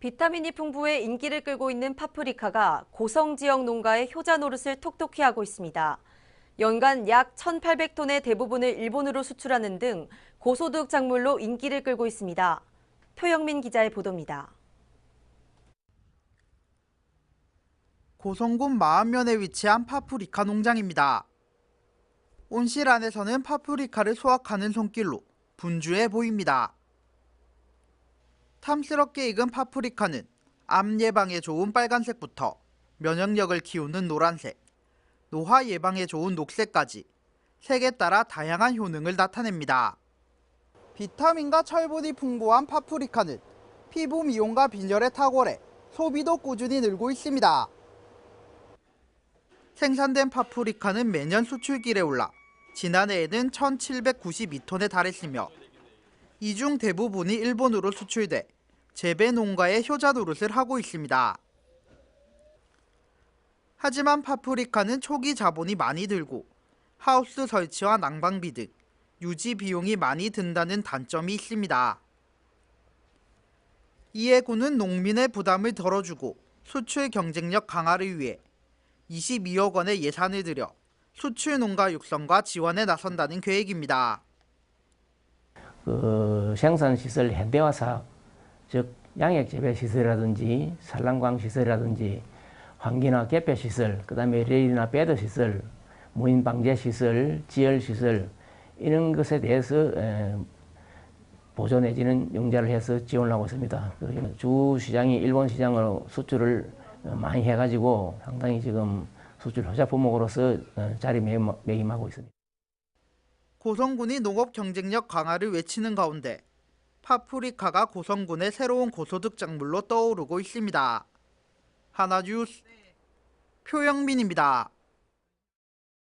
비타민이 풍부해 인기를 끌고 있는 파프리카가 고성 지역 농가의 효자 노릇을 톡톡히 하고 있습니다. 연간 약 1,800톤의 대부분을 일본으로 수출하는 등 고소득 작물로 인기를 끌고 있습니다. 표영민 기자의 보도입니다. 고성군 마안면에 위치한 파프리카 농장입니다. 온실 안에서는 파프리카를 수확하는 손길로 분주해 보입니다. 탐스럽게 익은 파프리카는 암 예방에 좋은 빨간색부터 면역력을 키우는 노란색, 노화 예방에 좋은 녹색까지 색에 따라 다양한 효능을 나타냅니다. 비타민과 철분이 풍부한 파프리카는 피부 미용과 빈혈에 탁월해 소비도 꾸준히 늘고 있습니다. 생산된 파프리카는 매년 수출길에 올라 지난해에는 1,792톤에 달했으며 이 중 대부분이 일본으로 수출돼 재배 농가의 효자 노릇을 하고 있습니다. 하지만 파프리카는 초기 자본이 많이 들고 하우스 설치와 난방비 등 유지 비용이 많이 든다는 단점이 있습니다. 이에 군은 농민의 부담을 덜어주고 수출 경쟁력 강화를 위해 22억 원의 예산을 들여 수출 농가 육성과 지원에 나선다는 계획입니다. 그 생산 시설 현대화 사업, 즉 양액 재배 시설이라든지 산란광 시설이라든지 환기나 개폐 시설, 그 다음에 레일이나 배드 시설, 무인 방제 시설, 지열 시설 이런 것에 대해서 에, 보조 내지는 융자를 해서 지원을 하고 있습니다. 주 시장이 일본 시장으로 수출을 많이 해가지고 상당히 지금 수출 효자 품목으로서 어, 자리 매김하고 있습니다. 고성군이 농업 경쟁력 강화를 외치는 가운데 파프리카가 고성군의 새로운 고소득 작물로 떠오르고 있습니다. 하나뉴스 표영민입니다.